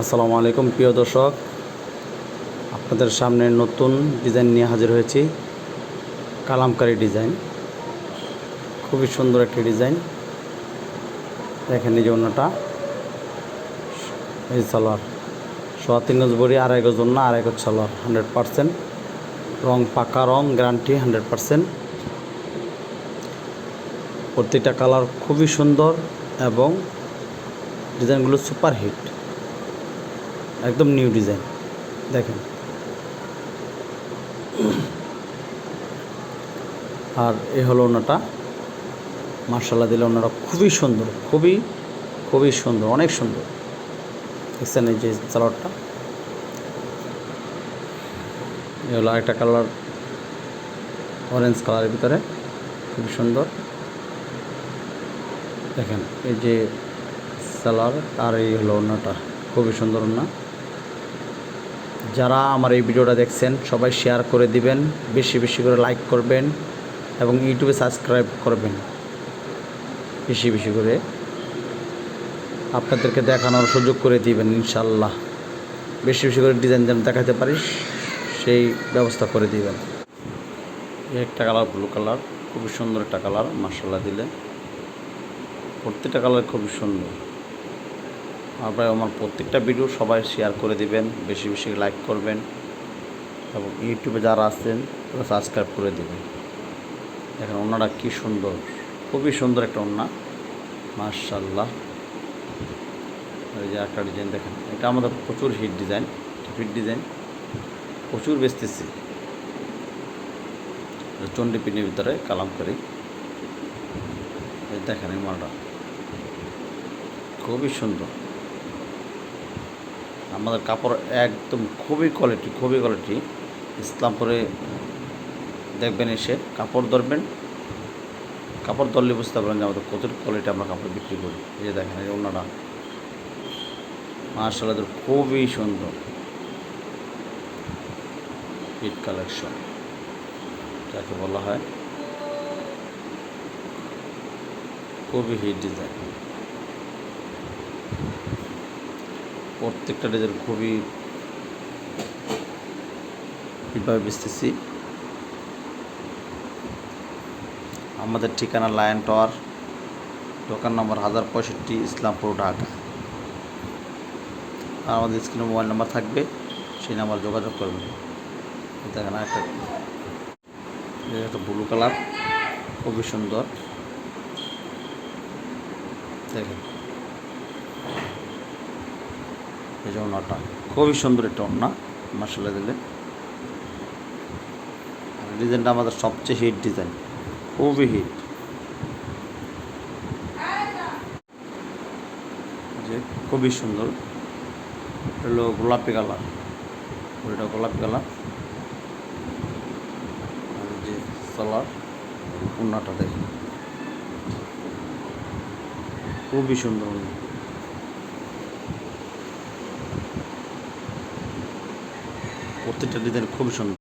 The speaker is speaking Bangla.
আসসালামু আলাইকুম, প্রিয় দর্শক। আপনাদের সামনে নতুন ডিজাইন নিয়ে হাজির হয়েছি। কালামকারি ডিজাইন। খুবই সুন্দর একটি ডিজাইন। দেখেন এই যে অন্যটা এই সালোয়ার। সোয়া তিন গজ বড়ি, আড়াই গজ অন্য আড়াই গজ সালোয়ার, হান্ড্রেড পারসেন্ট। রং পাকা রং, গ্যারান্টি হান্ড্রেড পারসেন্ট। প্রত্যেকটা কালার খুবই সুন্দর এবং ডিজাইনগুলো সুপার হিট একদম নিউ ডিজাইন। দেখেন। আর এ হলো ওনাটা। মার্শাল্লাহ দিলে ওনারা খুবই সুন্দর, খুবই খুবই সুন্দর, অনেক সুন্দর। দেখছেন এই যে সালোয়ারটা? এ হলো আরেকটা কালার অরেঞ্জ কালারের ভিতরে। খুবই সুন্দর। দেখেন, এই যে সালোয়ার আর এই হলো ওনাটা। খুবই সুন্দর ওনা। যারা আমার এই ভিডিওটা দেখছেন, সবাই শেয়ার করে দিবেন, বেশি বেশি করে লাইক করবেন এবং ইউটিউবে সাবস্ক্রাইব করবেন। বেশি বেশি করে আপনাদেরকে দেখানোর সুযোগ করে দিবেন ইনশাল্লাহ বেশি বেশি করে ডিজাইন যেন দেখাতে পারিস সেই ব্যবস্থা করে দিবেন। একটা কালার ব্লু কালার, খুবই সুন্দর একটা কালার মার্শাল্লাহ দিলে। প্রত্যেকটা কালার খুবই সুন্দর। আপনার আমার প্রত্যেকটা ভিডিও সবাই শেয়ার করে দিবেন, বেশি বেশি লাইক করবেন এবং ইউটিউবে যারা আছেন, তারা সাবস্ক্রাইব করে দেবেন। দেখেন ওনারা কী সুন্দর, খুবই সুন্দর একটা ওনা মার্শাল্লাহ এই যে একটা ডিজাইন দেখেন, এটা আমাদের প্রচুর হিট ডিজাইন হিট ডিজাইন প্রচুর বেচতেছি। চণ্ডীপিনের ভিতরে কালাম করি। দেখেন এই মালটা, খুবই সুন্দর। আমাদের কাপড় একদম খুবই কোয়ালিটি খুবই কোয়ালিটি ইসলামপুরে দেখবেন এসে কাপড় ধরবেন। কাপড় ধরলে বুঝতে পারবেন যে আমাদের কত কোয়ালিটি আমরা কাপড় বিক্রি করি। এই যে দেখেন, এই ওনারা। মার্শাল খুবই সুন্দর। হিট কালেকশন যাকে বলা হয় খুবই হিট ডিজাইন প্রত্যেকটা ডিজাইন খুবই কীভাবে বেচতেছি। আমাদের ঠিকানা লায়ন টাওয়ার, দোকান নম্বর হাজার পঁয়ষট্টি, ইসলামপুর, ঢাকা। আর আমাদের স্ক্রিনে মোবাইল নাম্বার থাকবে, সেই নাম্বার যোগাযোগ করবেন। দেখেন একটা ব্লু কালার, খুবই সুন্দর। দেখেন। এই যে ওনাটা খুবই সুন্দর একটা ওনা মার্শাল্লা দিলে। ডিজাইনটা আমাদের সবচেয়ে হিট ডিজাইন, খুবই হিট যে, খুবই সুন্দর। হলো গোলাপি কালার ওইটা গোলাপি কালার। আর যে সালার ওনাটা দেখেন। খুবই সুন্দর প্রত্যেকটা ডিজাইন খুবই সুন্দর।